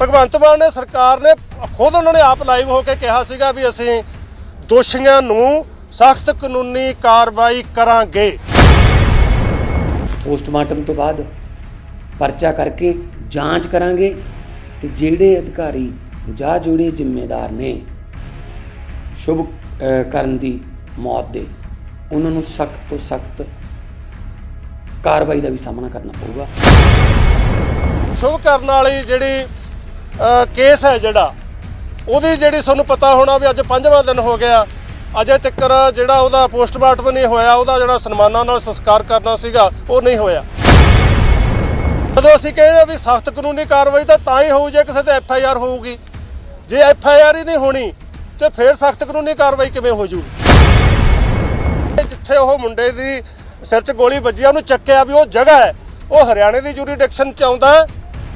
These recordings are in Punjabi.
ਭਗਵੰਤ ਮਾਨ ਨੇ ਸਰਕਾਰ ਨੇ ਖੁਦ ਉਹਨਾਂ ਨੇ ਆਪ ਲਾਈਵ ਹੋ ਕੇ ਕਿਹਾ ਸੀਗਾ ਵੀ ਅਸੀਂ ਦੋਸ਼ੀਆਂ ਨੂੰ ਸਖਤ ਕਾਨੂੰਨੀ ਕਾਰਵਾਈ ਕਰਾਂਗੇ। ਪੋਸਟਮਾਰਟਮ ਤੋਂ ਬਾਅਦ ਪਰਚਾ ਕਰਕੇ ਜਾਂਚ ਕਰਾਂਗੇ ਤੇ ਜਿਹੜੇ ਅਧਿਕਾਰੀ ਜਾਂ ਜਿਹੜੇ ਜ਼ਿੰਮੇਦਾਰ ਨੇ ਸ਼ੁਭ ਕਰਨ ਦੀ ਮੌਤ ਦੇ ਉਹਨਾਂ ਨੂੰ ਸਖਤ ਤੋਂ ਸਖਤ ਕਾਰਵਾਈ ਦਾ ਵੀ ਸਾਹਮਣਾ ਕਰਨਾ ਪਊਗਾ। ਸ਼ੁਭ ਕਰਨ ਵਾਲੀ ਜਿਹੜੀ ਕੇਸ ਹੈ ਜਿਹੜਾ। ਉਹਦੀ ਜਿਹੜੀ ਤੁਹਾਨੂੰ ਪਤਾ ਹੋਣਾ ਵੀ ਅੱਜ ਪੰਜਵਾਂ ਦਿਨ ਹੋ ਗਿਆ। ਅਜੇ ਤੱਕ ਜਿਹੜਾ ਉਹਦਾ ਪੋਸਟਮਾਰਟਮ ਨਹੀਂ ਹੋਇਆ, ਉਹਦਾ ਜਿਹੜਾ ਸਨਮਾਨਾਂ ਨਾਲ ਸੰਸਕਾਰ ਕਰਨਾ ਸੀਗਾ, ਉਹ ਨਹੀਂ ਹੋਇਆ। ਜਦੋਂ ਅਸੀਂ ਕਹਿੰਦੇ ਆ ਵੀ ਸਖਤ ਕਾਨੂੰਨੀ ਕਾਰਵਾਈ ਤਾਂ ਤਾਂ ਹੀ ਹੋਊ ਜੇ ਕਿਸੇ ਤੇ ਐਫ ਆਈ ਆਰ ਹੋਊਗੀ। ਜੇ ਐਫ ਆਈ ਆਰ ਹੀ ਨਹੀਂ ਹੋਣੀ, ਤੇ ਫਿਰ ਸਖਤ ਕਾਨੂੰਨੀ ਕਾਰਵਾਈ ਕਿਵੇਂ ਹੋ ਜੂਗੀ? ਜਿੱਥੇ ਉਹ ਮੁੰਡੇ ਦੀ ਸਿਰ 'ਚ ਗੋਲੀ ਵੱਜੀ ਉਹਨੂੰ ਚੱਕਿਆ ਵੀ ਉਹ ਜਗ੍ਹਾ ਹੈ। ਉਹ ਹਰਿਆਣੇ ਦੀ ਜੂਰੀਡਿਕਸ਼ਨ 'ਚ ਆਉਂਦਾ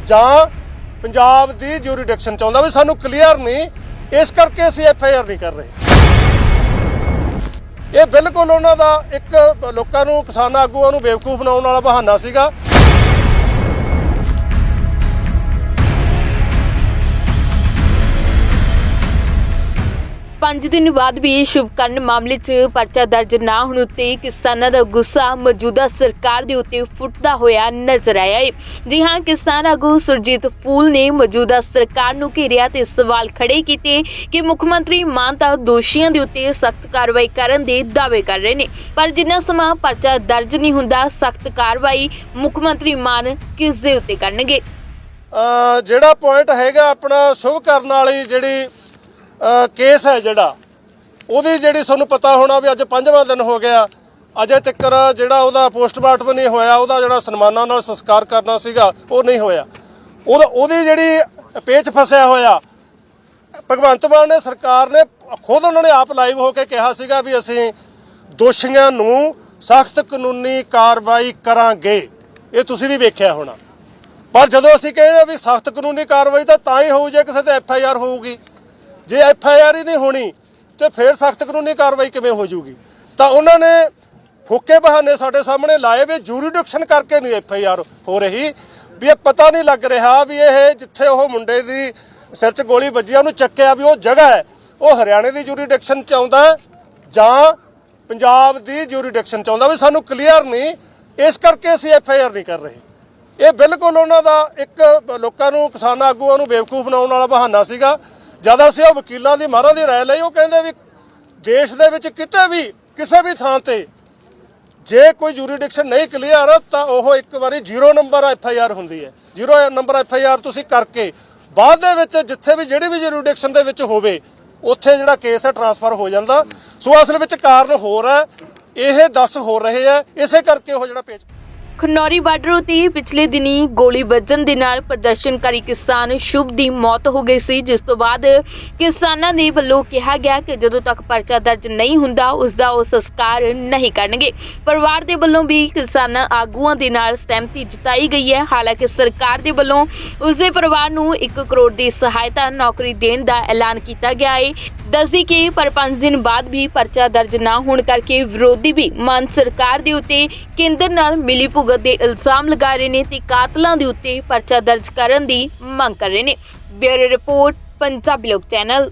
ਜਾਂ ਪੰਜਾਬ ਦੀ ਜੂਰੀਡਿਕਸ਼ਨ ਚਾਹੁੰਦਾ ਵੀ ਸਾਨੂੰ ਕਲੀਅਰ ਨਹੀਂ, ਇਸ ਕਰਕੇ ਅਸੀਂ ਐਫ ਆਈ ਆਰ ਨਹੀਂ ਕਰ ਰਹੇ। ਇਹ ਬਿਲਕੁਲ ਉਹਨਾਂ ਦਾ ਇੱਕ ਲੋਕਾਂ ਨੂੰ ਕਿਸਾਨ ਆਗੂਆਂ ਨੂੰ ਬੇਵਕੂਫ ਬਣਾਉਣ ਵਾਲਾ ਬਹਾਨਾ ਸੀਗਾ। ਪੰਜ ਦਿਨ ਬਾਅਦ ਵੀ ਸ਼ੁਭਕਰਨ ਮਾਮਲੇ 'ਚ ਪਰਚਾ ਦਰਜ ਨਾ ਹੋਣ ਉੱਤੇ ਕਿਸਾਨਾਂ ਦਾ ਗੁੱਸਾ ਮੌਜੂਦਾ ਸਰਕਾਰ ਦੇ ਉੱਤੇ ਫੁੱਟਦਾ ਹੋਇਆ ਨਜ਼ਰ ਆਇਆ ਹੈ ਜੀ ਹਾਂ, ਕਿਸਾਨ ਆਗੂ ਸੁਰਜੀਤ ਫੂਲ ਨੇ ਮੌਜੂਦਾ ਸਰਕਾਰ ਨੂੰ ਘੇਰਿਆ ਤੇ ਸਵਾਲ ਖੜੇ ਕੀਤੇ ਕਿ ਮੁੱਖ ਮੰਤਰੀ ਮਾਨ ਤਾਂ ਦੋਸ਼ੀਆਂ ਦੇ ਉੱਤੇ ਸਖਤ ਕਾਰਵਾਈ ਕਰਨ ਦੇ ਦਾਅਵੇ ਕਰ ਰਹੇ ਨੇ। ਪਰ ਜਿੰਨਾ ਸਮਾਂ ਪਰਚਾ ਦਰਜ ਨਹੀਂ ਹੁੰਦਾ, ਸਖਤ ਕਾਰਵਾਈ ਮੁੱਖ ਮੰਤਰੀ ਮਾਨ ਕਿਸ ਦੇ ਉੱਤੇ ਕਰਨਗੇ? ਜਿਹੜਾ ਪੁਆਇੰਟ ਹੈਗਾ ਆਪਣਾ ਸ਼ੁਭ ਕਰਨ ਵਾਲੀ ਜਿਹੜੀ ਕੇਸ ਹੈ ਜਿਹੜਾ, ਉਹਦੀ ਜਿਹੜੀ ਤੁਹਾਨੂੰ ਪਤਾ ਹੋਣਾ ਵੀ ਅੱਜ ਪੰਜਵਾਂ ਦਿਨ ਹੋ ਗਿਆ। ਅਜੇ ਤੱਕ ਜਿਹੜਾ ਉਹਦਾ ਪੋਸਟਮਾਰਟਮ ਨਹੀਂ ਹੋਇਆ, ਉਹਦਾ ਜਿਹੜਾ ਸਨਮਾਨਾਂ ਨਾਲ ਸੰਸਕਾਰ ਕਰਨਾ ਸੀਗਾ, ਉਹ ਨਹੀਂ ਹੋਇਆ। ਉਹਦਾ, ਉਹਦੀ ਜਿਹੜੀ ਪੇਚ ਫਸਿਆ ਹੋਇਆ, ਭਗਵੰਤ ਮਾਨ ਨੇ, ਸਰਕਾਰ ਨੇ ਖੁਦ ਉਹਨਾਂ ਨੇ ਆਪ ਲਾਈਵ ਹੋ ਕੇ ਕਿਹਾ ਸੀਗਾ ਵੀ ਅਸੀਂ ਦੋਸ਼ੀਆਂ ਨੂੰ ਸਖਤ ਕਾਨੂੰਨੀ ਕਾਰਵਾਈ ਕਰਾਂਗੇ। ਇਹ ਤੁਸੀਂ ਵੀ ਵੇਖਿਆ ਹੋਣਾ। ਪਰ ਜਦੋਂ ਅਸੀਂ ਕਹਿੰਦੇ ਆ ਵੀ ਸਖਤ ਕਾਨੂੰਨੀ ਕਾਰਵਾਈ ਤਾਂ ਤਾਂ ਹੀ ਹੋਊ, ਜੇ ਕਿਸੇ ਤੇ ਐਫ ਆਈ ਆਰ ਹੋਊਗੀ। ਜੇ ਐਫ ਆਈ ਆਰ ਹੀ ਨਹੀਂ ਹੋਣੀ ਤੇ ਫਿਰ ਸਖਤ ਕਾਨੂੰਨੀ ਕਾਰਵਾਈ ਕਿਵੇਂ ਹੋ ਜੂਗੀ ਤਾਂ ਉਹਨਾਂ ਨੇ ਫੋਕੇ ਬਹਾਨੇ ਸਾਡੇ ਸਾਹਮਣੇ ਲਾਏ ਵੀ ਜੂਰੀਡਿਕਸ਼ਨ ਕਰਕੇ ਨਹੀਂ ਐਫ ਆਈ ਆਰ ਹੋ ਰਹੀ, ਵੀ ਇਹ ਪਤਾ ਨਹੀਂ ਲੱਗ ਰਿਹਾ ਵੀ ਇਹ ਜਿੱਥੇ ਉਹ ਮੁੰਡੇ ਦੀ ਸਿਰ 'ਚ ਗੋਲੀ ਵੱਜੀ ਉਹਨੂੰ ਚੱਕਿਆ ਵੀ ਉਹ ਜਗ੍ਹਾ ਹੈ। ਉਹ ਹਰਿਆਣੇ ਦੀ ਜੂਰੀਡਿਕਸ਼ਨ 'ਚ ਆਉਂਦਾ ਜਾਂ ਪੰਜਾਬ ਦੀ ਜੂਰੀਡਿਕਸ਼ਨ 'ਚ ਆਉਂਦਾ ਵੀ ਸਾਨੂੰ ਕਲੀਅਰ ਨਹੀਂ, ਇਸ ਕਰਕੇ ਅਸੀਂ ਐਫ ਆਈ ਆਰ ਨਹੀਂ ਕਰ ਰਹੇ। ਇਹ ਬਿਲਕੁਲ ਉਹਨਾਂ ਦਾ ਇੱਕ ਲੋਕਾਂ ਨੂੰ ਕਿਸਾਨ ਆਗੂਆਂ ਨੂੰ ਬੇਵਕੂਫ ਬਣਾਉਣ ਵਾਲਾ ਬਹਾਨਾ ਸੀਗਾ। ਜਦ ਅਸੀਂ ਉਹ ਵਕੀਲਾਂ ਦੀ ਮਾਰਾਂ ਦੀ ਰਾਏ ਲਈ ਉਹ ਕਹਿੰਦੇ ਵੀ ਦੇਸ਼ ਦੇ ਵਿੱਚ ਕਿਤੇ ਵੀ, ਕਿਸੇ ਵੀ ਥਾਂ ਤੇ ਜੇ ਕੋਈ ਜੂਰੀਡਿਕਸ਼ਨ ਨਹੀਂ ਕਲੀਅਰ ਤਾਂ ਉਹ ਇੱਕ ਵਾਰੀ zero number F I R ਹੁੰਦੀ ਹੈ। Zero number F I R ਤੁਸੀਂ ਕਰਕੇ ਬਾਅਦ ਦੇ ਵਿੱਚ ਜਿੱਥੇ ਵੀ ਜਿਹੜੀ ਵੀ ਜੂਰੀਡਿਕਸ਼ਨ ਦੇ ਵਿੱਚ ਹੋਵੇ, ਉੱਥੇ ਜਿਹੜਾ ਕੇਸ ਹੈ ਟਰਾਂਸਫਰ ਹੋ ਜਾਂਦਾ। ਸੋ ਅਸਲ ਵਿੱਚ ਕਾਰਨ ਹੋਰ ਹੈ, ਇਹ ਦੱਸ ਹੋ ਰਹੇ ਆ ਇਸੇ ਕਰਕੇ ਉਹ ਜਿਹੜਾ ਪੇਚ ਖਨੌਰੀ ਬਾਰਡਰ ਉਤੇ ਪਿਛਲੇ ਦਿਨੀ ਗੋਲੀ ਵੱਜਣ ਦੇ ਨਾਲ ਪ੍ਰਦਰਸ਼ਨਕਾਰੀ ਕਿਸਾਨ ਸ਼ੁਭ ਦੀ ਮੌਤ ਹੋ ਗਈ ਸੀ, ਜਿਸ ਤੋਂ ਬਾਅਦ ਕਿਸਾਨਾਂ ਦੇ ਵੱਲੋਂ ਕਿਹਾ ਗਿਆ ਕਿ ਜਦੋਂ ਤੱਕ ਪਰਚਾ ਦਰਜ ਨਹੀਂ ਹੁੰਦਾ ਉਸ ਦਾ ਉਹ ਸੰਸਕਾਰ ਨਹੀਂ ਕਰਨਗੇ। ਪਰਿਵਾਰ ਦੇ ਵੱਲੋਂ ਵੀ ਕਿਸਾਨਾਂ ਆਗੂਆਂ ਦੇ ਨਾਲ ਸਹਿਮਤੀ ਜਤਾਈ ਗਈ ਹੈ। ਹਾਲਾਂਕਿ ਸਰਕਾਰ ਦੇ ਵੱਲੋਂ ਉਸ ਦੇ ਪਰਿਵਾਰ ਨੂੰ 1 ਕਰੋੜ ਦੀ ਸਹਾਇਤਾ ਨੌਕਰੀ ਦੇਣ ਦਾ ਐਲਾਨ ਕੀਤਾ ਗਿਆ ਹੈ। ਦੱਸਦੀ ਕਿ ਪਰ 5 ਦਿਨ ਬਾਅਦ ਵੀ ਪਰਚਾ ਦਰਜ ਨਾ ਹੋਣ ਕਰਕੇ ਵਿਰੋਧੀ ਵੀ ਮਾਨ ਸਰਕਾਰ ਦੇ ਉੱਤੇ ਕੇਂਦਰ ਨਾਲ ਮਿਲੀ ਭੁਗਤ ਦੇ ਇਲਜ਼ਾਮ ਲਗਾ ਰਹੇ ਨੇ ਤੇ ਕਾਤਲਾਂ ਦੇ ਉੱਤੇ ਪਰਚਾ ਦਰਜ ਕਰਨ ਦੀ ਮੰਗ ਕਰ ਰਹੇ ਨੇ। ਬਿਊਰੋ ਰਿਪੋਰਟ, ਪੰਜਾਬੀ ਲੋਕ ਚੈਨਲ।